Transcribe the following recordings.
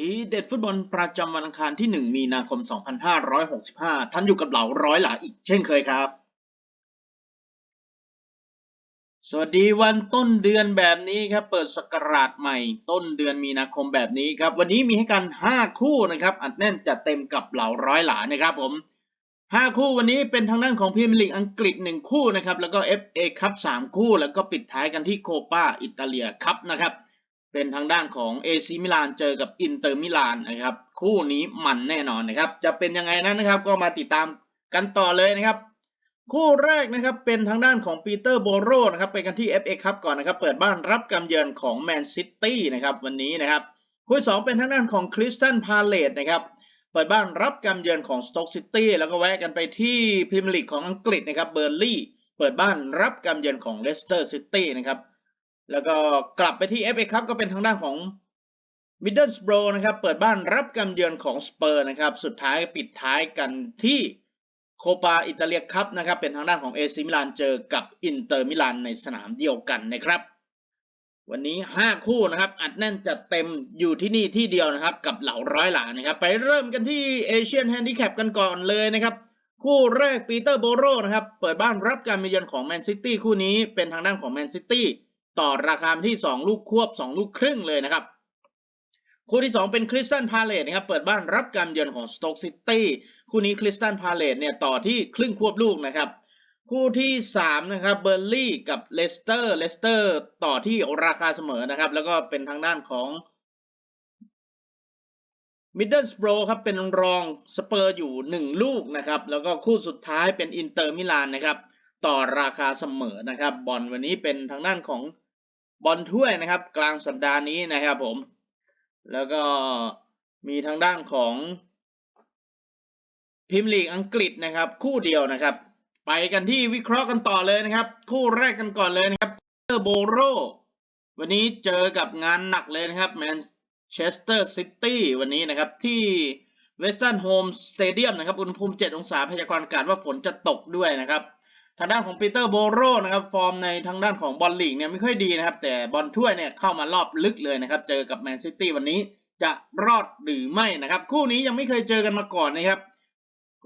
ทีเด็ดฟุตบอลประจำวันอังคารที่ 1 มีนาคม 2565 ท่านอยู่กับเหล่าร้อยหลาอีกเช่นเคยครับ สวัสดีวันต้นเดือนแบบนี้ครับ เปิดสกราชใหม่ ต้นเดือนมีนาคมแบบนี้ครับ วันนี้มีให้กัน 5 คู่นะครับ อัดแน่นจัดเต็มกับเหล่าร้อยหลานะครับผม 5 คู่วันนี้เป็นทางด้านของพรีเมียร์ลีกอังกฤษ 1 คู่นะครับ แล้วก็ FA คัพ3คู่ แล้วก็ปิดท้ายกันที่โคปาอิตาเลียคัพนะครับ เป็นทางด้านของเอซิมิลานเจอกับอินเตอร์มิลานนะครับ คู่นี้มันแน่นอนนะครับ จะเป็นยังไงนั้นนะครับ ก็มาติดตามกันต่อเลยนะครับ คู่แรกนะครับเป็นทางด้านของปีเตอร์โบโรนะครับไปกันที่ FA คัพก่อนนะครับ เปิดบ้านรับกำเยือนของแมนซิตี้นะครับวันนี้นะครับ คู่สองเป็นทางด้านของคริสตันพาเลตนะครับเปิดบ้านรับกำเยือนของสโต๊กซิตี้แล้วก็แวะกันไปที่พรีเมียร์ลีกของอังกฤษนะครับเบอร์ลี่เปิดบ้านรับกำเยือนของเลสเตอร์ซิตี้นะครับ แล้วก็กลับไปที่ FA ครับก็เป็นทางด้านของมิดเดิลสโบรนะครับเปิดบ้านรับกำเยือนของสเปอร์นะครับสุดท้ายปิดท้ายกันที่โคปาอิตาเลียคัพนะครับเป็นทางด้านของเอซิมิลานเจอกับอินเตอร์มิลานในสนามเดียวกันนะครับ วันนี้ 5 คู่นะครับ อัดแน่นจัดเต็มอยู่ที่นี่ที่เดียวนะครับ กับเหล่าร้อยหลานะครับ ไปเริ่มกันที่เอเชียนแฮนดิแคปกันก่อนเลยนะครับ คู่แรกปีเตอร์โบโรนะครับเปิดบ้านรับการมาเยือนของแมนซิตี้คู่นี้เป็นทางด้านของแมนซิตี้ ต่อราคาที่ 2 ลูกควบ 2 ลูกครึ่งเลยนะครับ คู่ที่ 2 เป็นคริสตันพาเลตนะครับเปิดบ้านรับการเยือนของสโตกซิตี้คู่นี้คริสตันพาเลตเนี่ยต่อที่ครึ่งควบลูกนะครับคู่ที่ 3 นะครับเบอร์ลี่กับเลสเตอร์เลสเตอร์ต่อที่ราคาเสมอนะครับ แล้วก็เป็นทางด้านของมิดเดิลสโบรครับเป็นรองสเปอร์อยู่ 1 ลูกนะครับ แล้วก็คู่สุดท้ายเป็นอินเตอร์มิลานนะครับ ต่อราคาเสมอนะครับบอลวันนี้เป็นทางด้านของ บอลถ้วยนะครับ กลางสัปดาห์นี้นะครับผม แล้วก็มีทางด้านของพิมพ์ลีกอังกฤษนะครับ คู่เดียวนะครับ ไปกันที่วิเคราะห์กันต่อเลยนะครับ คู่แรกกันก่อนเลยนะครับเตอร์โบโรวันนี้เจอกับงานหนักเลยนะครับแมนเชสเตอร์ซิตี้วันนี้นะครับที่เวสตันโฮมสเตเดียมนะครับอุณหภูมิ 7 องศาพยากรณ์อากาศว่าฝนจะตกด้วยนะครับ ทางด้านของปีเตอร์โบโรนะครับฟอร์มในทางด้านของบอลลีกเนี่ยไม่ค่อยดีนะครับ แต่บอลถ้วยเนี่ยเข้ามารอบลึกเลยนะครับ เจอกับแมนซิตี้วันนี้จะรอดหรือไม่นะครับ คู่นี้ยังไม่เคยเจอกันมาก่อนนะครับ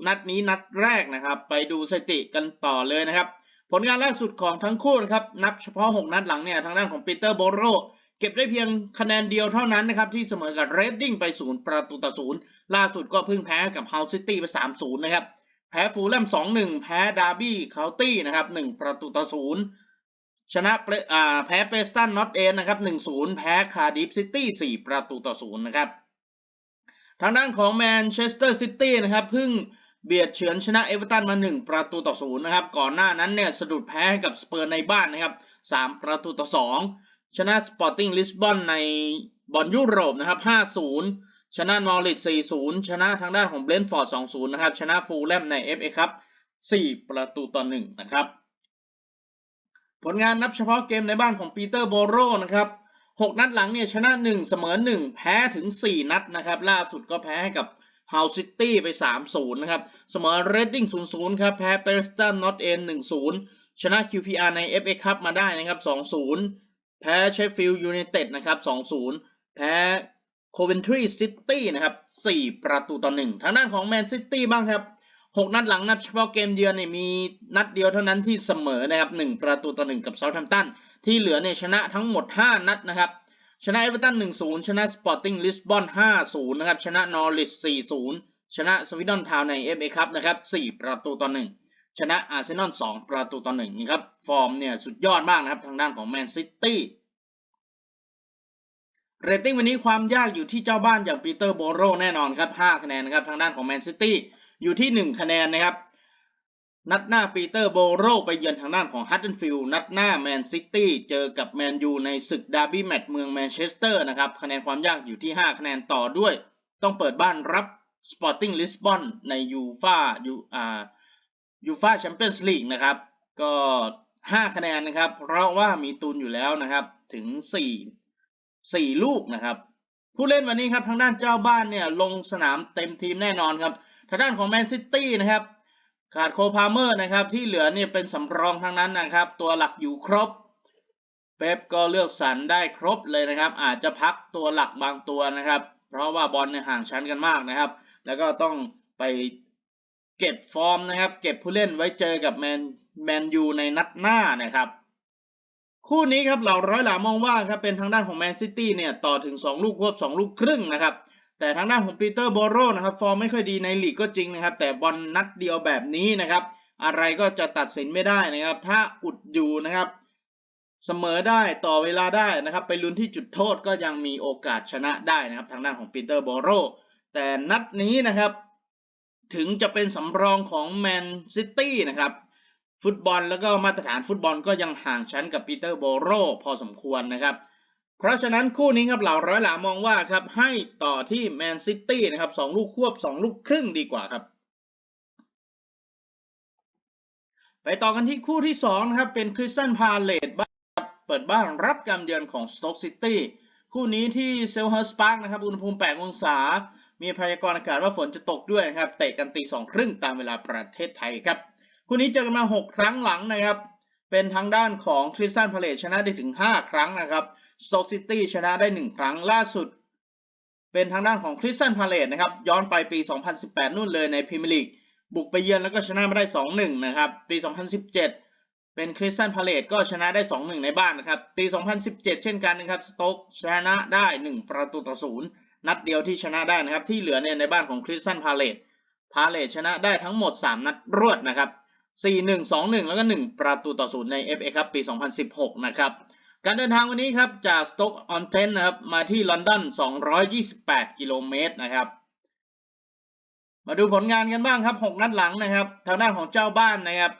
นัดนี้นัดแรกนะครับ ไปดูสถิติกันต่อเลยนะครับ ผลงานล่าสุดของทั้งคู่นะครับนับเฉพาะ 6 นัดหลังเนี่ยทางด้านของปีเตอร์โบโรเก็บได้เพียงคะแนนเดียวเท่านั้นนะครับ ที่เสมอกับเรดดิ้งไปศูนย์ประตูต่อศูนย์ล่าสุดก็เพิ่งแพ้กับเฮาซิตี้ไปสามศูนย์นะครับ แพ้ฟูลแลมสองหนึ่งแพ้ดาร์บี้เคาน์ตี้นะครับหนึ่งประตูต่อศูนย์ชนะเปรอ่าแพ้เปสตันนอตเอนนะครับหนึ่งศูนย์แพ้คาร์ดิฟซิตี้สี่ประตูต่อศูนย์นะครับ ทางด้านของแมนเชสเตอร์ซิตี้นะครับเพิ่งเบียดเฉือนชนะเอเวอร์ตันมา 1 ประตูต่อศูนย์นะครับ ก่อนหน้านั้นเนี่ยสะดุดแพ้ให้กับสเปอร์ในบ้านนะครับ 3 ประตูต่อ 2 ชนะสปอร์ติ้งลิสบอนในบอลยุโรปนะครับ 5-0 ชนะนอริท4-0 ชนะทางด้านของเบรนท์ฟอร์ด2-0 นะครับ ชนะฟูลแลมใน FA ครับ4ประตูต่อ1นะครับ ผลงานนับเฉพาะเกมในบ้านของปีเตอร์โบโรนะครับ6 นัดหลังเนี่ยชนะ 1 เสมอ 1 แพ้ถึง 4 นัดนะครับ ล่าสุดก็แพ้ให้กับเฮาซิตี้ไป 3-0 นะครับ เสมอเรดดิ้ง 0-0 ครับ แพ้เปรสตันนอตเอ็น1-0 ชนะ QPR ใน FA คัพมาได้นะครับ 2-0 แพ้เชฟฟิลด์ยูไนเต็ดนะครับ 2-0 แพ้ โคเวนทรีซิตี้นะครับ4ประตูต่อ1ทางด้านของแมนซิตี้บ้างครับ6นัดหลังนับเฉพาะเกมเยือนเนี่ยมีนัดเดียวเท่านั้นที่เสมอนะครับ1ประตูต่อ1กับเซาท์แฮมป์ตันที่เหลือเนี่ยชนะทั้งหมด 5 นัดนะครับชนะเอเวอร์ตัน 1-0 ชนะสปอร์ติ้งลิสบอน 5-0 นะครับ ชนะนอริส 4-0 ชนะสวิดอนทาวใน FA คัพนะครับ 4 ประตูต่อ 1 ชนะอาร์เซนอล 2 ประตูต่อ 1 นะครับ ฟอร์มเนี่ยสุดยอดมากนะครับ ทางด้านของแมนซิตี้ เรตติ้งวันนี้ความยากอยู่ที่เจ้าบ้านอย่างปีเตอร์โบโรแน่นอนครับ5คะแนนนะครับทางด้านของแมนซิตี้อยู่ที่ 1 คะแนนนะครับ นัดหน้าปีเตอร์โบโรไปเยือนทางด้านของฮัตเทนฟิลด์นัดหน้าแมนซิตี้เจอกับแมนยูในศึกดาร์บี้แมตช์เมืองแมนเชสเตอร์นะครับคะแนนความยากอยู่ที่ 5 คะแนนต่อด้วย ต้องเปิดบ้านรับสปอร์ติ้งลิสบอนในยูฟายูอ่ายูฟาแชมเปี้ยนส์ลีกนะครับก็ 5 คะแนนนะครับ เพราะว่ามีตุนอยู่แล้วนะครับถึง 4 4ลูกนะครับ ผู้เล่นวันนี้ครับทางด้านเจ้าบ้านเนี่ยลงสนามเต็มทีมแน่นอนครับทางด้านของแมนซิตี้นะครับขาดโคพาเมอร์นะครับที่เหลือเนี่ยเป็นสำรองทั้งนั้นนะครับ ตัวหลักอยู่ครบเป๊ปก็เลือกสรรได้ครบเลยนะครับ อาจจะพักตัวหลักบางตัวนะครับ เพราะว่าบอลเนี่ยห่างชั้นกันมากนะครับ แล้วก็ต้องไปเก็บฟอร์มนะครับ เก็บผู้เล่นไว้เจอกับแมนแมนยูในนัดหน้านะครับ คู่นี้ครับเหล่าร้อยหลามองว่าครับเป็นทางด้านของแมนซิตี้เนี่ยต่อถึง 2 ลูกควบ 2 ลูกครึ่งนะครับแต่ทางด้านของปีเตอร์โบโรนะครับฟอร์มไม่ค่อยดีในลีกก็จริงนะครับ แต่บอลนัดเดียวแบบนี้นะครับ อะไรก็จะตัดสินไม่ได้นะครับ ถ้าอุดอยู่นะครับ เสมอได้ต่อเวลาได้นะครับ ไปลุ้นที่จุดโทษก็ยังมีโอกาสชนะได้นะครับ ทางด้านของปีเตอร์โบโรแต่นัดนี้นะครับ ถึงจะเป็นสำรองของแมนซิตี้นะครับ ฟุตบอลแล้วก็มาตรฐานฟุตบอลก็ยังห่างชั้นกับปีเตอร์โบโรพอสมควรนะครับ เพราะฉะนั้นคู่นี้ครับเหล่าร้อยหลามองว่าครับให้ต่อที่แมนซิตี้นะครับสองลูกควบสองลูกครึ่งดีกว่าครับ ไปต่อกันที่คู่ที่สองนะครับเป็นคริสตันพาเลตบ้านเปิดบ้านรับการเยือนของสโตกซิตี้คู่นี้ที่เซลเฮอร์สปาร์กนะครับอุณหภูมิ 8 องศา มีพยากรณ์อากาศว่าฝนจะตกด้วยนะครับเตะกันตีสองครึ่งตามเวลาประเทศไทยครับ คู่นี้เจอกันมา 6 ครั้งหลังนะครับ เป็นทางด้านของคริสตันพาเลตชนะได้ถึง 5 ครั้งนะครับสโต๊กซิตี้ชนะได้ 1 ครั้งล่าสุด เป็นทางด้านของคริสตันพาเลตนะครับย้อนไปปี 2018 นู่นเลยในพรีเมียร์ลีกบุกไปเยือนแล้วก็ชนะมาได้ 2-1 นะครับ ปี 2017 เป็นคริสตันพาเลตก็ชนะได้ 2-1 ในบ้านนะครับ ปี 2017 เช่นกันนะครับสโต๊กชนะได้ 1 ประตูต่อศูนย์นัดเดียวที่ชนะได้นะครับ ที่เหลือเนี่ยในบ้านของคริสตันพาเลตพาเลตชนะได้ทั้งหมด 3 นัดรวดนะครับ 4-1 2-1 แล้วก็ 1 ประตูต่อศูนย์ใน FA ครับปี 2016 นะครับการเดินทางวันนี้ครับจากสโต๊กออนเทนนะครับมาที่ลอนดอน 228 กิโลเมตรนะครับ มาดูผลงานกันบ้างครับ 6 นัดหลังนะครับ ทางด้านของเจ้าบ้านนะครับ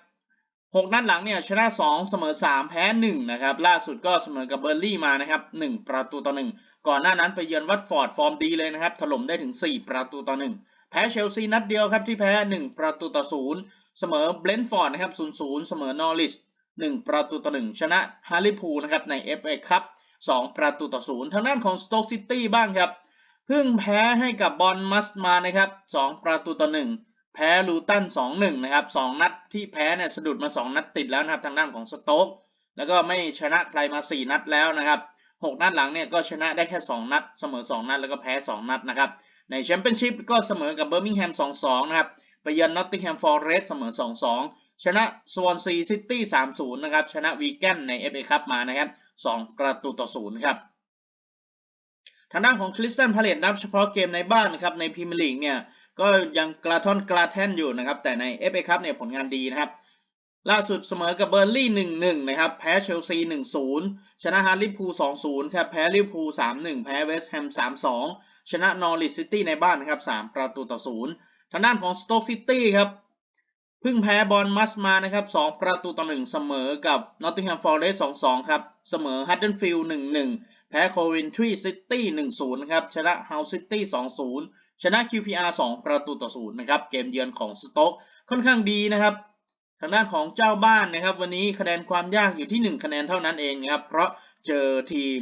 6 นัดหลังเนี่ยชนะ 2 เสมอ 3 แพ้ 1 นะครับ ล่าสุดก็เสมอกับเบอร์ลี่มานะครับ 1 ประตูต่อ 1 ก่อนหน้านั้นไปเยือนวัตฟอร์ดฟอร์มดีเลยนะครับ ถล่มได้ถึง 4 ประตูต่อ 1 แพ้เชลซีนัดเดียวครับที่แพ้ 1 ประตูต่อ 0 เสมอเบรนท์ฟอร์ดนะครับ0-0 เสมอนอริส1ประตูต่อ 1 ชนะฮาริพูนะครับใน FA ครับ2ประตูต่อ 0 ทางด้านของสโต๊กซิตี้บ้างครับเพิ่งแพ้ให้กับบอลมัสมานะครับ2ประตูต่อ 1 แพ้ลูตัน 2-1 นะครับ 2 นัดที่แพ้เนี่ยสะดุดมา 2 นัดติดแล้วนะครับทางด้านของสโต๊กแล้วก็ไม่ชนะใครมา 4 นัดแล้วนะครับ6นัดหลังเนี่ยก็ชนะได้แค่ 2 นัด เสมอ 2 นัดแล้วก็แพ้ 2 นัดนะครับในแชมเปี้ยนชิพก็เสมอกับเบอร์มิงแฮม 2-2 นะครับ ไปเยือนนอตติงแฮมฟอร์เรสเสมอ 2-2 ชนะสวอนซีซิตี้3-0 นะครับ ชนะวีแกนใน FA คัพมานะครับ 2 ประตูต่อ 0 ครับ ทางด้านของคริสตันพาเลตนับเฉพาะเกมในบ้านนะครับ ในพรีเมียร์ลีกเนี่ย ก็ยังกระท่อนกระแท่นอยู่นะครับ แต่ใน FA คัพเนี่ยผลงานดีนะครับล่าสุดเสมอกับเบอร์ลี่ 1-1 นะครับ แพ้เชลซี 1-0 ชนะฮาร์ลิพู 2-0 ครับ แพ้ลิพู 3-1 แพ้เวสต์แฮม 3-2 ชนะนอริสซิตี้ในบ้านนะครับ 3 ประตูต่อ 0 ทางด้านของสโต๊กซิตี้ครับเพิ่งแพ้บอลมัสมานะครับ2ประตูต่อ1เสมอกับนอตติงแฮมฟอร์เรสต์2-2 ครับ เสมอฮัตเดนฟิลด์1-1 แพ้โควินทรีซิตี้1-0นะครับ ชนะเฮาซิตี้2-0 ชนะ QPR 2 ประตูต่อ0นะครับ เกมเยือนของสโต๊กค่อนข้างดีนะครับ ทางด้านของเจ้าบ้านนะครับ วันนี้คะแนนความยากอยู่ที่ 1 คะแนนเท่านั้นเองนะครับ เพราะเจอทีม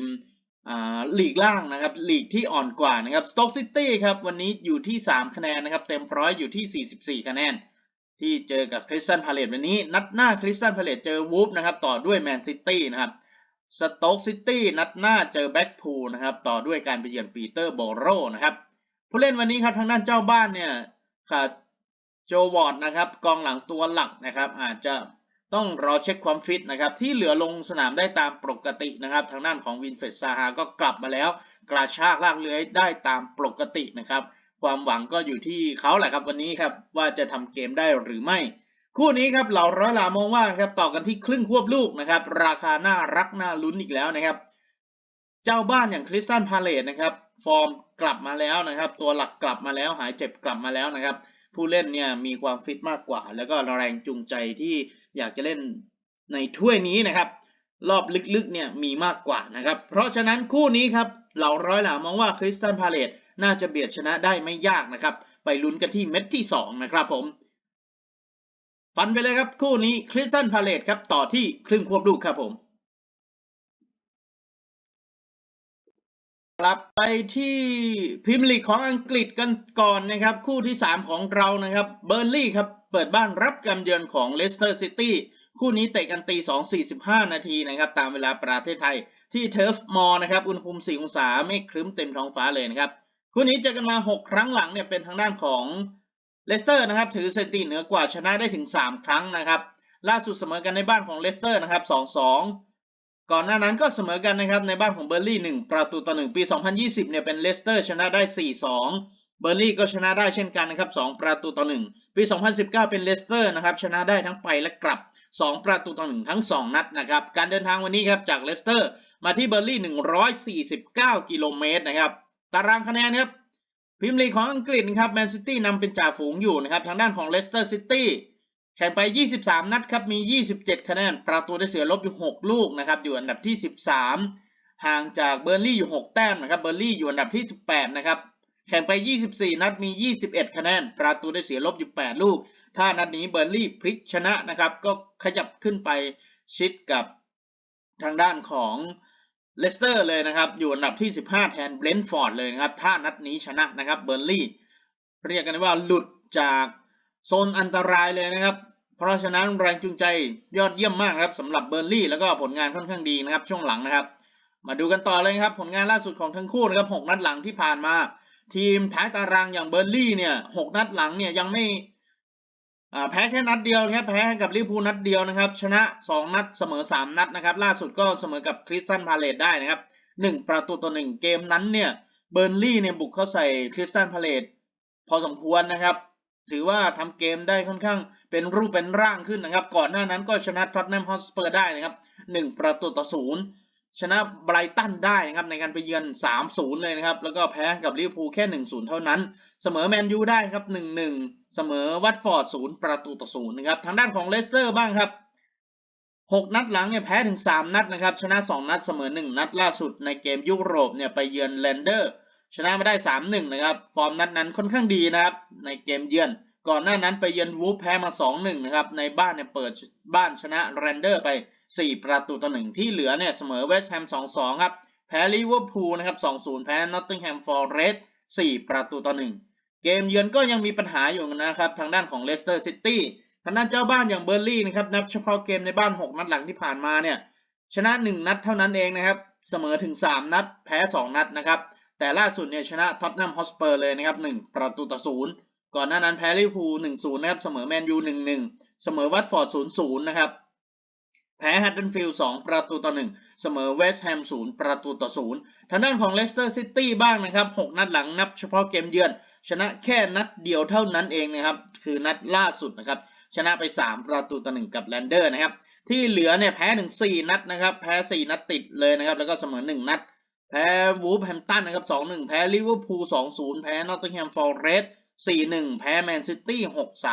อ่าลีกล่างนะครับหลีกที่อ่อนกว่านะครับสโต๊กซิตี้ครับวันนี้อยู่ที่ 3 คะแนนนะครับ เต็มร้อยอยู่ที่ 44 คะแนน ที่เจอกับคริสตันพาเลตวันนี้ นัดหน้าคริสตันพาเลตเจอวูฟนะครับต่อด้วยแมนซิตี้นะครับสโต๊กซิตี้นัดหน้าเจอแบ็กพูลนะครับต่อด้วยการไปเยือนปีเตอร์โบโรนะครับผู้เล่นวันนี้ครับทางด้านเจ้าบ้านเนี่ยขาดโจวอร์ดนะครับกองหลังตัวหลักนะครับอาจจะ ต้องรอเช็คความฟิตนะครับ ที่เหลือลงสนามได้ตามปกตินะครับ ทางด้านของวินเฟสซาฮาก็กลับมาแล้ว กระชากลากเลื้อยได้ตามปกตินะครับ ความหวังก็อยู่ที่เขาแหละครับวันนี้ครับว่าจะทำเกมได้หรือไม่ คู่นี้ครับเหล่าร้อยลามองว่าครับต่อกันที่ครึ่งควบลูกนะครับ ราคาน่ารักน่าลุ้นอีกแล้วนะครับ เจ้าบ้านอย่างคริสตันพาเลตนะครับ ฟอร์มกลับมาแล้วนะครับ ตัวหลักกลับมาแล้วหายเจ็บกลับมาแล้วนะครับ ผู้เล่นเนี่ยมีความฟิตมากกว่า แล้วก็แรงจูงใจที่ อยากจะเล่นในถ้วยนี้นะครับ รอบลึกๆเนี่ยมีมากกว่านะครับ เพราะฉะนั้นคู่นี้ครับเหล่าร้อยหลามองว่าคริสตันพาเลตน่าจะเบียดชนะได้ไม่ยากนะครับ ไปลุ้นกันที่เม็ดที่ 2 นะครับผม ฟันไปเลยครับคู่นี้คริสตันพาเลตครับต่อที่ครึ่งควบลูกครับผมกลับไปที่พรีเมียร์ลีกของอังกฤษกันก่อนนะครับ คู่ที่ 3 ของเรานะครับเบอร์ลี่ครับ เปิดบ้านรับการเยือนของเลสเตอร์ซิตี้คู่นี้เตะกันตี 2.45 นาทีนะครับตามเวลาประเทศไทยที่เทิร์ฟมอลนะครับอุณหภูมิ 4 องศาเมฆครึ้มเต็มท้องฟ้าเลยนะครับคู่นี้เจอกันมา 6 ครั้งหลังเนี่ยเป็นทางด้านของเลสเตอร์นะครับถือสถิติเหนือกว่าชนะได้ถึง 3 ครั้งนะครับล่าสุดเสมอกันในบ้านของเลสเตอร์นะครับ 2-2 ก่อนหน้านั้นก็เสมอกันนะครับในบ้านของเบอร์ลี่ 1 ประตูต่อ 1 ปี 2020 เนี่ยเป็นเลสเตอร์ชนะได้ 4-2 เบอร์ลี่ก็ชนะได้เช่นกันนะครับ2ประตูต่อ 1 ปี 2019 เป็นเลสเตอร์นะครับชนะได้ทั้งไปและกลับ 2 ประตูต่อ 1 ทั้ง 2 นัดนะครับการเดินทางวันนี้ครับจากเลสเตอร์มาที่เบอร์ลี่149 กิโลเมตรนะครับตารางคะแนนครับพรีเมียร์ลีกของอังกฤษนะครับแมนซิตี้นำเป็นจ่าฝูงอยู่นะครับทางด้านของเลสเตอร์ซิตี้แข่งไป 23 นัดครับมี 27 คะแนน ประตูได้เสียลบอยู่ 6 ลูกนะครับอยู่อันดับที่ 13 ห่างจากเบอร์ลี่อยู่ 6 แต้มนะครับเบอร์ลี่อยู่อันดับที่ 18 นะครับ แข่งไป 24 นัดมี 21 คะแนน ประตูได้เสียลบอยู่ 8 ลูก ถ้านัดนี้เบอร์ลี่พลิกชนะนะครับ ก็ขยับขึ้นไปชิดกับทางด้านของเลสเตอร์เลยนะครับ อยู่อันดับที่ 15 แทนเบรนท์ฟอร์ดเลยนะครับ ถ้านัดนี้ชนะนะครับเบอร์ลี่เรียกกันว่าหลุดจากโซนอันตรายเลยนะครับ เพราะฉะนั้นแรงจูงใจยอดเยี่ยมมากครับสำหรับเบอร์ลี่แล้วก็ผลงานค่อนข้างดีนะครับ ช่วงหลังนะครับ มาดูกันต่อเลยครับ ผลงานล่าสุดของทั้งคู่นะครับ 6 นัดหลังที่ผ่านมา ทีมท้ายตารางอย่างเบอร์ลี่เนี่ย6นัดหลังเนี่ยยังไม่แพ้แค่นัดเดียวนะครับแพ้กับลิเวอร์พูลนัดเดียวนะครับ ชนะ2นัดเสมอ3นัดนะครับ ล่าสุดก็เสมอกับคริสตันพาเลตได้นะครับ1ประตูต่อ1เกมนั้นเนี่ยเบอร์ลี่เนี่ยบุกเข้าใส่คริสตันพาเลตพอสมควรนะครับ ถือว่าทำเกมได้ค่อนข้างเป็นรูปเป็นร่างขึ้นนะครับ ก่อนหน้านั้นก็ชนะท็อตแนมฮอสเปอร์ได้นะครับ1ประตูต่อ0 ชนะไบรตันได้นะครับในการไปเยือน 3-0 เลยนะครับ แล้วก็แพ้กับลิเวอร์พูลแค่ 1-0 เท่านั้น เสมอแมนยูได้ครับ 1-1 เสมอวัตฟอร์ด 0 ประตูต่อ 0 นะครับ ทางด้านของเลสเตอร์บ้างครับ 6 นัดหลังเนี่ยแพ้ถึง 3 นัดนะครับ ชนะ 2 นัด เสมอ 1 นัดล่าสุดในเกมยุโรปเนี่ยไปเยือนแลนเดอร์ ชนะมาได้ 3-1 นะครับ ฟอร์มนัดนั้นค่อนข้างดีนะครับ ในเกมเยือน ก่อนหน้านั้นไปเยือนวูฟแพ้มา 2-1 นะครับ ในบ้านเนี่ยเปิดบ้านชนะแรนเดอร์ไป 4 ประตูต่อ1ที่เหลือเนี่ยเสมอเวสต์แฮม 2-2 ครับ แพ้ลิเวอร์พูลนะครับ 2-0 แพ้นอตติงแฮมฟอร์เรสต์4ประตูต่อ1เกมเยือนก็ยังมีปัญหาอยู่นะครับทางด้านของเลสเตอร์ซิตี้ทางด้านเจ้าบ้านอย่างเบอร์ลี่นะครับนับเฉพาะเกมในบ้าน 6 นัดหลังที่ผ่านมาเนี่ยชนะ 1 นัดเท่านั้นเองนะครับเสมอถึง 3 นัด แพ้ 2 นัดนะครับแต่ล่าสุดเนี่ยชนะท็อตแนมฮอสเปอร์เลยนะครับ1ประตูต่อ0ก่อนหน้านั้นแพ้ลิเวอร์พูล1-0นะครับเสมอแมนยู1-1 เสมอวัตฟอร์ด0-0นะครับ แพ้ฮัตเดนฟิลด์2ประตูต่อ1เสมอเวสต์แฮม0ประตูต่อ0ทางด้านของเลสเตอร์ซิตี้บ้างนะครับ6นัดหลังนับเฉพาะเกมเยือน ชนะแค่นัดเดียวเท่านั้นเองนะครับ คือนัดล่าสุดนะครับ ชนะไป 3 ประตูต่อ1กับแลนเดอร์นะครับ ที่เหลือเนี่ยแพ้ถึง4นัดนะครับ แพ้ 4 นัดติดเลยนะครับ แล้วก็เสมอ 1 นัด แพ้วูฟแฮมตันนะครับ2-1 แพ้ลิเวอร์พูล2-0 แพ้นอตติงแฮมฟอร์เรสต์ 4-1 แพ้แมนซิตี้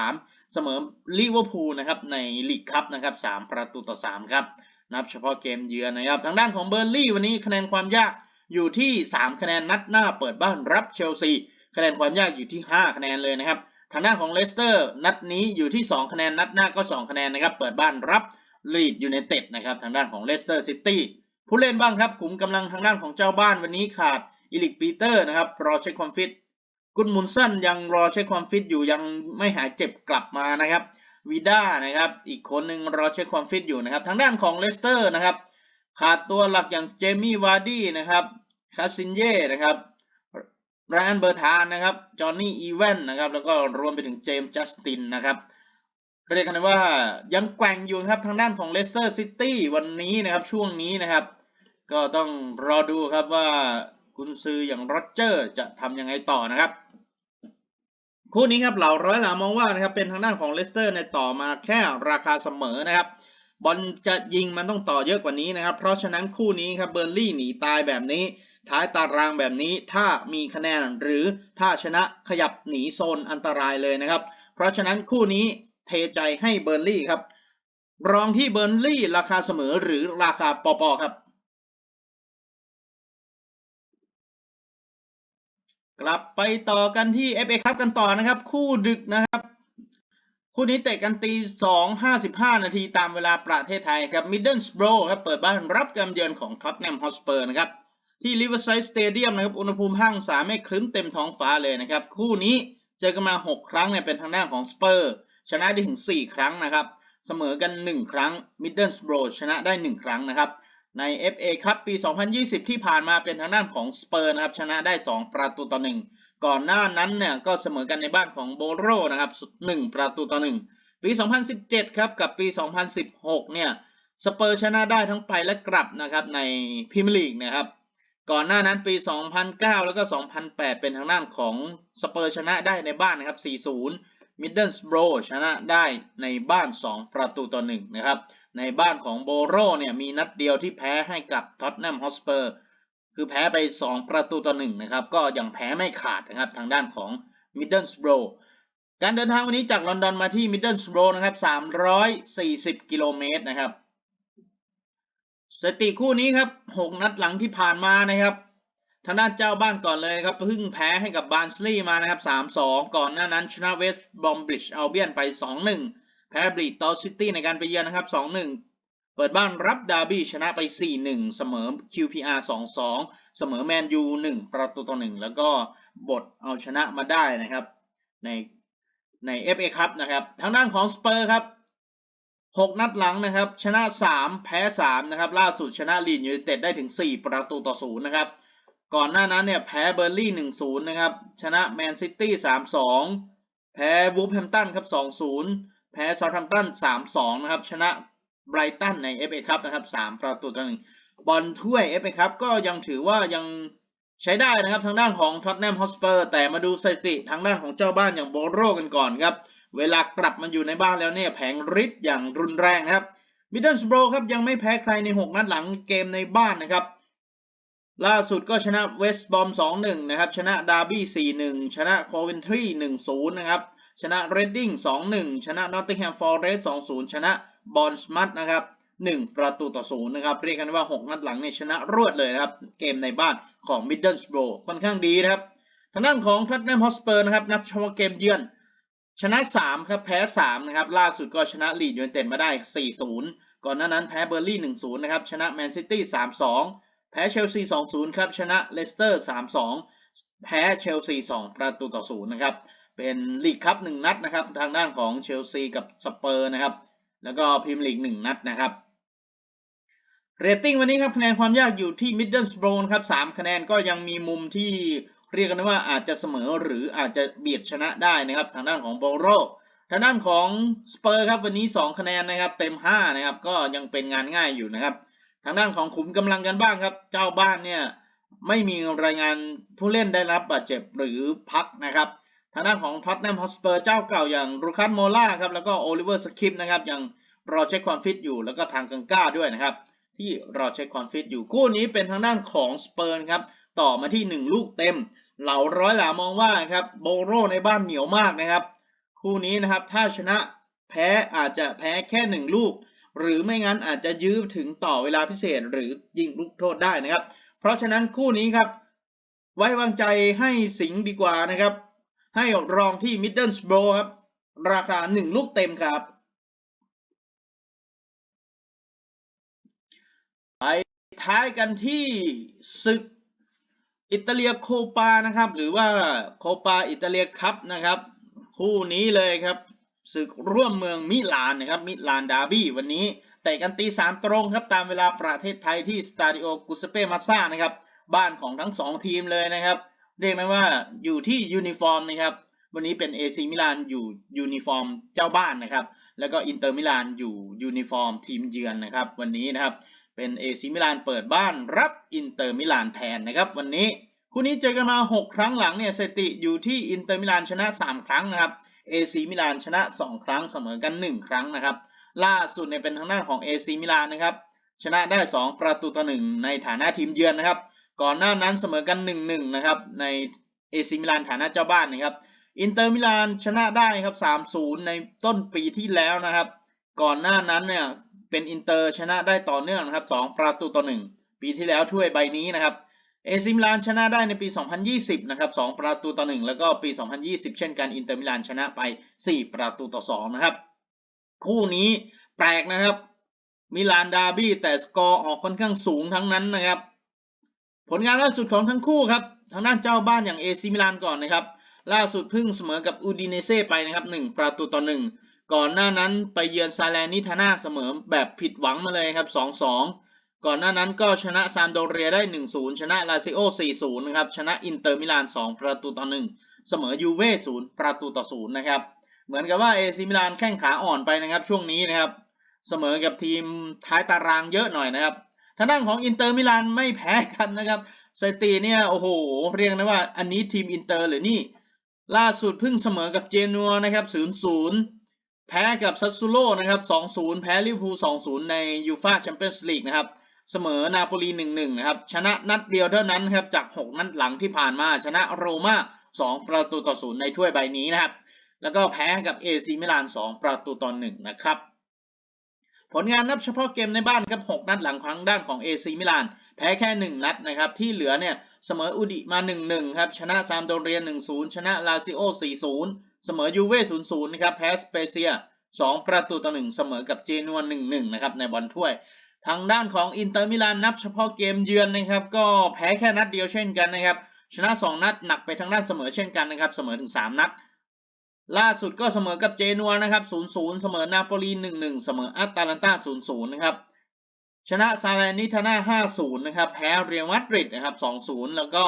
6-3 เสมอลิเวอร์พูลนะครับในลีกคัพนะครับ 3 ประตูต่อ 3 ครับ นับเฉพาะเกมเยือนนะครับ ทางด้านของเบอร์ลี่วันนี้คะแนนความยากอยู่ที่ 3 คะแนนนัดหน้าเปิดบ้านรับเชลซี คะแนนความยากอยู่ที่ 5 คะแนนเลยนะครับ ทางด้านของเลสเตอร์นัดนี้อยู่ที่ 2 คะแนนนัดหน้าก็ 2 คะแนนนะครับ เปิดบ้านรับลีดยูไนเต็ดนะครับทางด้านของเลสเตอร์ซิตี้ผู้เล่นบ้างครับกลุ่มกำลังทางด้านของเจ้าบ้านวันนี้ขาดอิลิกปีเตอร์นะครับรอเช็คความฟิต กุนมุนสันยังรอเช็คความฟิตอยู่ยังไม่หายเจ็บกลับมานะครับวีด้านะครับ อีกคนหนึ่งรอเช็คความฟิตอยู่นะครับ ทางด้านของเลสเตอร์นะครับ ขาดตัวหลักอย่างเจมี่วาร์ดี้นะครับคาซินเย่นะครับไรอันเบอร์ธานนะครับ จอห์นนี่อีเวนนะครับ แล้วก็รวมไปถึงเจมส์จัสตินนะครับเรียกกันว่ายังแกว่งอยู่นะครับทางด้านของเลสเตอร์ซิตี้วันนี้นะครับช่วงนี้นะครับ ก็ต้องรอดูครับว่ากุนซืออย่างโรเจอร์จะทำยังไงต่อนะครับ คู่นี้ครับเหล่าร้อยหลามองว่านะครับเป็นทางด้านของเลสเตอร์ในต่อมาแค่ราคาเสมอนะครับบอลจะยิงมันต้องต่อเยอะกว่านี้นะครับ เพราะฉะนั้นคู่นี้ครับเบอร์ลี่หนีตายแบบนี้ ท้ายตารางแบบนี้ถ้ามีคะแนนหรือถ้าชนะขยับหนีโซนอันตรายเลยนะครับ เพราะฉะนั้นคู่นี้เทใจให้เบอร์ลี่ครับรองที่เบอร์ลี่ราคาเสมอหรือราคาปอปอครับ กลับไปต่อกันที่ FA ครับกันต่อนะครับ คู่ดึกนะครับ คู่นี้เตะกันตี2 55นาทีตามเวลาประเทศไทยครับ Middlesbrough ครับเปิดบ้านรับการเยือนของ Tottenham Hotspur นะครับ ที่ Riverside Stadium นะครับ อุณหภูมิห้างสาไม่ครึ้มเต็มท้องฟ้าเลยนะครับ คู่นี้เจอกันมา 6 ครั้งเนี่ยเป็นทางด้านของ Spur ชนะได้ถึง 4 ครั้งนะครับ เสมอกัน 1 ครั้ง Middlesbrough ชนะได้ 1 ครั้งนะครับ ใน FA ครับปี 2020 ที่ผ่านมาเป็นทางด้านของสเปอร์นะครับชนะได้ 2 ประตูต่อ 1 ก่อนหน้านั้นเนี่ยก็เสมอกันในบ้านของโบโรนะครับ1ประตูต่อ 1 ปี 2017 ครับกับปี 2016 เนี่ยสเปอร์ชนะได้ทั้งไปและกลับนะครับในพรีเมียร์ลีกนะครับก่อนหน้านั้นปี 2009 แล้วก็ 2008 เป็นทางด้านของสเปอร์ชนะได้ในบ้านนะครับ 4-0 มิดเดิลสโบรชนะได้ในบ้าน 2 ประตูต่อ 1 นะครับ ในบ้านของโบโรเนี่ยมีนัดเดียวที่แพ้ให้กับท็อตแนมฮอสเปอร์คือแพ้ไป 2 ประตูต่อ1นะครับ ก็ยังแพ้ไม่ขาดนะครับทางด้านของมิดเดิลสโบรการเดินทางวันนี้จากลอนดอนมาที่มิดเดิลสโบรนะครับ 340 กิโลเมตรนะครับสถิติคู่นี้ครับ 6 นัดหลังที่ผ่านมานะครับทางด้านเจ้าบ้านก่อนเลยครับเพิ่งแพ้ให้กับบาร์นสลีย์มานะครับ 3-2 ก่อนหน้านั้นชนะเวสต์บอมบริดจ์อัลเบียนไป 2-1 แพ้บลีดตอซิตี้ในการไปเยือนนะครับ 2-1 เปิดบ้านรับดาร์บี้ชนะไป 4-1 เสมอ QPR 2-2 เสมอแมนยู 1 ประตูต่อ 1 แล้วก็บทเอาชนะมาได้นะครับ ในใน FA ครับนะครับ ทางด้านของสเปอร์ครับ 6 นัดหลังนะครับ ชนะ 3 แพ้ 3 นะครับ ล่าสุดชนะลีดยูไนเต็ดได้ถึง 4 ประตูต่อ 0 นะครับ ก่อนหน้านั้นเนี่ยแพ้เบอร์ลี่ 1-0 นะครับ ชนะแมนซิตี้ 3-2 แพ้วูฟแฮมตันครับ 2-0 แพ้ซาท์แฮมป์ตัน3-2นะครับ ชนะไบรตันใน FA ครับนะครับ3ประตูต่อ1บอลถ้วย FA ครับก็ยังถือว่ายังใช้ได้นะครับทางด้านของท็อตแนมฮอสเปอร์แต่มาดูสถิติทางด้านของเจ้าบ้านอย่างโบโรกันก่อนครับ เวลากลับมาอยู่ในบ้านแล้วเนี่ยแผงฤทธิ์อย่างรุนแรงนะครับมิดเดิลสโบรครับยังไม่แพ้ใครใน 6 นัดหลังเกมในบ้านนะครับ ล่าสุดก็ชนะเวสต์บอม 2-1 นะครับ ชนะดาร์บี้ 4-1 ชนะโคเวนทรี 1-0 นะครับ ชนะเรดดิ้ง2-1 ชนะนอตติงแฮมฟอร์เรสต์2-0 ชนะบอลสมัตนะครับ1 ประตูต่อ0นะครับ เรียกกันว่า 6 นัดหลังเนี่ยชนะรวดเลยนะครับ เกมในบ้านของมิดเดิลสโบรค่อนข้างดีนะครับ ทางด้านของท็อตแนมฮอสเปอร์นะครับ นับเฉพาะเกมเยือน ชนะ 3 ครับ แพ้ 3 นะครับ ล่าสุดก็ชนะลีดยูไนเต็ดมาได้ 4-0 ก่อนหน้านั้นแพ้เบอร์ลี่ 1-0 นะครับ ชนะแมนซิตี้ 3-2 แพ้เชลซี 2-0 ครับ ชนะเลสเตอร์ 3-2 แพ้เชลซี 2 ประตูต่อ0นะครับ เป็นลีกคัพ1นัดนะครับ ทางด้านของเชลซีกับสเปอร์นะครับ แล้วก็พรีเมียร์ลีก1นัดนะครับเรตติ้งวันนี้ครับคะแนนความยากอยู่ที่มิดเดิลสโบรนครับ3คะแนนก็ยังมีมุมที่เรียกกันว่าอาจจะเสมอหรืออาจจะเบียดชนะได้นะครับ ทางด้านของโบโรทางด้านของสเปอร์ครับวันนี้ 2 คะแนนนะครับ เต็ม 5 นะครับ ก็ยังเป็นงานง่ายอยู่นะครับ ทางด้านของขุมกำลังกันบ้างครับ เจ้าบ้านเนี่ยไม่มีรายงานผู้เล่นได้รับบาดเจ็บหรือพักนะครับ ทางด้านของท็อตแนมฮอสเปอร์เจ้าเก่าอย่างรูคัสโมล่าครับแล้วก็โอลิเวอร์สคิปนะครับยังรอเช็คความฟิตอยู่แล้วก็ทางกังก้าด้วยนะครับ ที่รอเช็คความฟิตอยู่คู่นี้เป็นทางด้านของสเปอร์ครับต่อมาที่ 1 ลูกเต็ม เหล่าร้อยหลามองว่าครับโบโรในบ้านเหนียวมากนะครับ คู่นี้นะครับถ้าชนะแพ้อาจจะแพ้แค่หนึ่งลูก หรือไม่งั้นอาจจะยื้อถึงต่อเวลาพิเศษหรือยิงลูกโทษได้นะครับ เพราะฉะนั้นคู่นี้ครับ ไว้วางใจให้สิงห์ดีกว่านะครับ ให้รองที่มิดเดิลสโบรครับ ราคาหนึ่งลูกเต็มครับ ไปท้ายกันที่ศึกอิตาเลียโคปานะครับ หรือว่าโคปาอิตาเลียคัพนะครับ คู่นี้เลยครับศึกร่วมเมืองมิลานนะครับ มิลานดาร์บี้วันนี้เตะกันตีสามตรงครับ ตามเวลาประเทศไทยที่สตาดิโอกุสเปมาซ่านะครับ บ้านของทั้งสองทีมเลยนะครับ เรียกได้ว่าอยู่ที่ยูนิฟอร์มนะครับ วันนี้เป็น AC มิลานอยู่ยูนิฟอร์มเจ้าบ้านนะครับ แล้วก็อินเตอร์มิลานอยู่ยูนิฟอร์มทีมเยือนนะครับ วันนี้นะครับเป็น AC มิลานเปิดบ้านรับอินเตอร์มิลานแทนนะครับ วันนี้คู่นี้เจอกันมา 6 ครั้งหลังเนี่ยสถิติอยู่ที่อินเตอร์มิลานชนะ 3 ครั้งนะครับ AC มิลานชนะ 2 ครั้งเสมอกัน 1 ครั้งนะครับ ล่าสุดเนี่ยเป็นทางด้านของ AC มิลานนะครับชนะได้ 2 ประตูต่อ1ในฐานะทีมเยือนนะครับ ก่อนหน้านั้นเสมอกัน 1-1 นะครับ ใน AC มิลานฐานะเจ้าบ้านนะครับ อินเตอร์มิลานชนะได้ครับ 3-0 ในต้นปีที่แล้วนะครับ ก่อนหน้านั้นเนี่ยเป็นอินเตอร์ชนะได้ต่อเนื่องนะครับ 2 ประตูต่อ 1 ปีที่แล้วถ้วยใบนี้นะครับเอซิมิลานชนะได้ในปี 2020 นะครับ 2 ประตูต่อ 1 แล้วก็ปี 2020 เช่นกันอินเตอร์มิลานชนะไป 4 ประตูต่อ 2 นะครับ คู่นี้แปลกนะครับ มิลานดาร์บี้แต่สกอร์ออกค่อนข้างสูงทั้งนั้นนะครับ ผลงานล่าสุดของทั้งคู่ครับ ทางด้านเจ้าบ้านอย่างเอซิมิลานก่อนนะครับ ล่าสุดเพิ่งเสมอกับอูดิเนเซ่ไปนะครับ1ประตูต่อ1ก่อนหน้านั้นไปเยือนซาแลนิทาน่าเสมอแบบผิดหวังมาเลยครับ 2-2 ก่อนหน้านั้นก็ชนะซามโดเรียได้ 1-0 ชนะลาซิโอ 4-0 นะครับ ชนะอินเตอร์มิลาน 2 ประตูต่อ 1 เสมอยูเว่0ประตูต่อ 0 นะครับ เหมือนกับว่าเอซิมิลานแข้งขาอ่อนไปนะครับช่วงนี้นะครับ เสมอกับทีมท้ายตารางเยอะหน่อยนะครับ ทางด้านของอินเตอร์มิลานไม่แพ้กันนะครับสถิติเนี่ยโอ้โหเรียกนะว่าอันนี้ทีมอินเตอร์หรือนี่ ล่าสุดเพิ่งเสมอกับเจนัวนะครับ0-0แพ้กับซัสซูโลนะครับ2-0 แพ้ลิเวอร์พูล2-0 ในยูฟาแชมเปี้ยนส์ลีกนะครับ เสมอนาโปลี 1-1 นะครับ ชนะนัดเดียวเท่านั้นครับ จาก 6 นัดหลังที่ผ่านมา ชนะโรม่า 2 ประตูต่อ 0 ในถ้วยใบนี้นะครับ แล้วก็แพ้กับเอซีมิลาน 2 ประตูต่อ 1 นะครับ ผลงานนับเฉพาะเกมในบ้านครับ 6 นัดหลังครั้งด้านของเอซีมิลาน แพ้แค่ 1 นัดนะครับ ที่เหลือเนี่ยเสมออุดิมา 1-1 ครับ ชนะซามโดเรีย1-0 ชนะลาซิโอ 4-0 เสมอยูเว่0-0 นะครับ แพ้สเปเซีย 2 ประตูต่อ 1 เสมอกับเจนัว 1-1 นะครับ ในบอลถ้วย ทางด้านของอินเตอร์มิลานนับเฉพาะเกมเยือนนะครับ ก็แพ้แค่นัดเดียวเช่นกันนะครับ ชนะ 2 นัดหนักไปทางด้านเสมอเช่นกันนะครับ เสมอถึง 3 นัด ล่าสุดก็เสมอกับเจนัวนะครับ 0-0 เสมอนาโปลี 1-1 เสมออัตแลนตา 0-0 นะครับ ชนะซาเลนิทาน่า 5-0 นะครับ แพ้เรียลมาดริดนะครับ 2-0 แล้วก็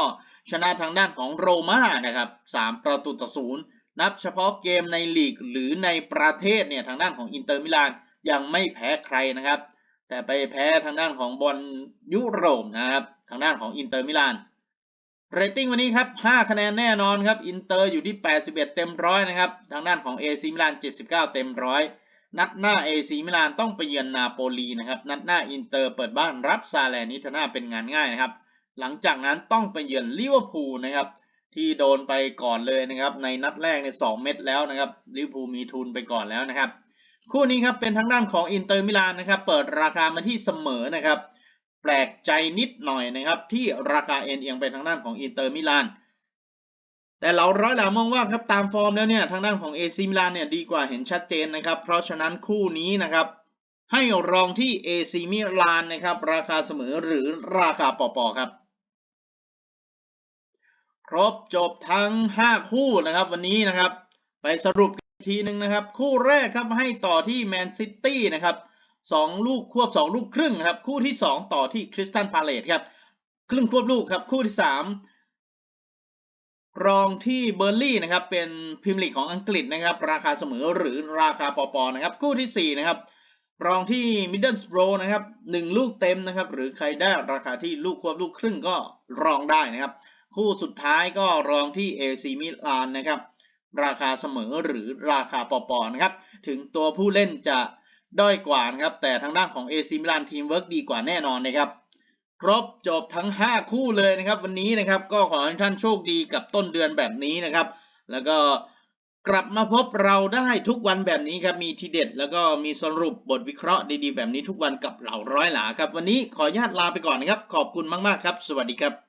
ชนะทางด้านของโรม่านะครับ 3 ประตูต่อ 0 นับเฉพาะเกมในลีกหรือในประเทศเนี่ยทางด้านของอินเตอร์มิลานยังไม่แพ้ใครนะครับ แต่ไปแพ้ทางด้านของบอลยุโรปนะครับ ทางด้านของอินเตอร์มิลาน เรตติ้งวันนี้ครับ5คะแนนแน่นอนครับอินเตอร์อยู่ที่ 81 เต็มร้อยนะครับ ทางด้านของเอซีมิลาน 79 เต็มร้อยนัดหน้าเอซีมิลานต้องไปเยือนนาโปลีนะครับ นัดหน้าอินเตอร์เปิดบ้านรับซาแลนิทาน่าเป็นงานง่ายนะครับ หลังจากนั้นต้องไปเยือนลิเวอร์พูลนะครับที่โดนไปก่อนเลยนะครับ ในนัดแรกใน 2 เม็ดแล้วนะครับลิเวอร์พูลมีทุนไปก่อนแล้วนะครับ คู่นี้ครับเป็นทางด้านของอินเตอร์มิลานนะครับ เปิดราคามาที่เสมอนะครับ แปลกใจนิดหน่อยนะครับที่ราคาเอ็นเอียงไปทางด้านของอินเตอร์มิลานแต่เราร้อยหลามองว่าครับตามฟอร์มแล้วเนี่ยทางด้านของเอซิมิลานเนี่ยดีกว่าเห็นชัดเจนนะครับ เพราะฉะนั้นคู่นี้นะครับให้รองที่เอซิมิลานนะครับ ราคาเสมอหรือราคาปอปอครับ ครบจบทั้ง 5 คู่นะครับวันนี้นะครับ ไปสรุปทีหนึ่งนะครับ คู่แรกครับให้ต่อที่แมนซิตี้นะครับ สองลูกควบสองลูกครึ่งครับคู่ที่สองต่อที่คริสตันพาเลตครับครึ่งควบลูกครับคู่ที่สามรองที่เบอร์ลี่นะครับเป็นพรีเมียร์ลีกของอังกฤษนะครับราคาเสมอหรือราคาปอปอนะครับคู่ที่สี่นะครับรองที่มิดเดิลสโ w นะครับหนึ่งลูกเต็มนะครับหรือใครได้ราคาที่ลูกควบลูกครึ่งก็รองได้นะครับ คู่สุดท้ายก็รองที่ AC มิลานนะครับราคาเสมอหรือราคาปอปอนะครับถึงตัวผู้เล่นจะ ด้อยกว่านะครับ แต่ทางด้านของ AC มิลานทีมเวิร์กดีกว่าแน่นอนนะครับ ครบจบทั้ง 5 คู่เลยนะครับ วันนี้นะครับก็ขอให้ท่านโชคดีกับต้นเดือนแบบนี้นะครับ แล้วก็กลับมาพบเราได้ทุกวันแบบนี้ครับ มีทีเด็ด แล้วก็มีสรุปบทวิเคราะห์ดีๆ แบบนี้ทุกวันกับเหล่าร้อยหลาครับ วันนี้ขออนุญาตลาไปก่อนนะครับ ขอบคุณมากๆครับ สวัสดีครับ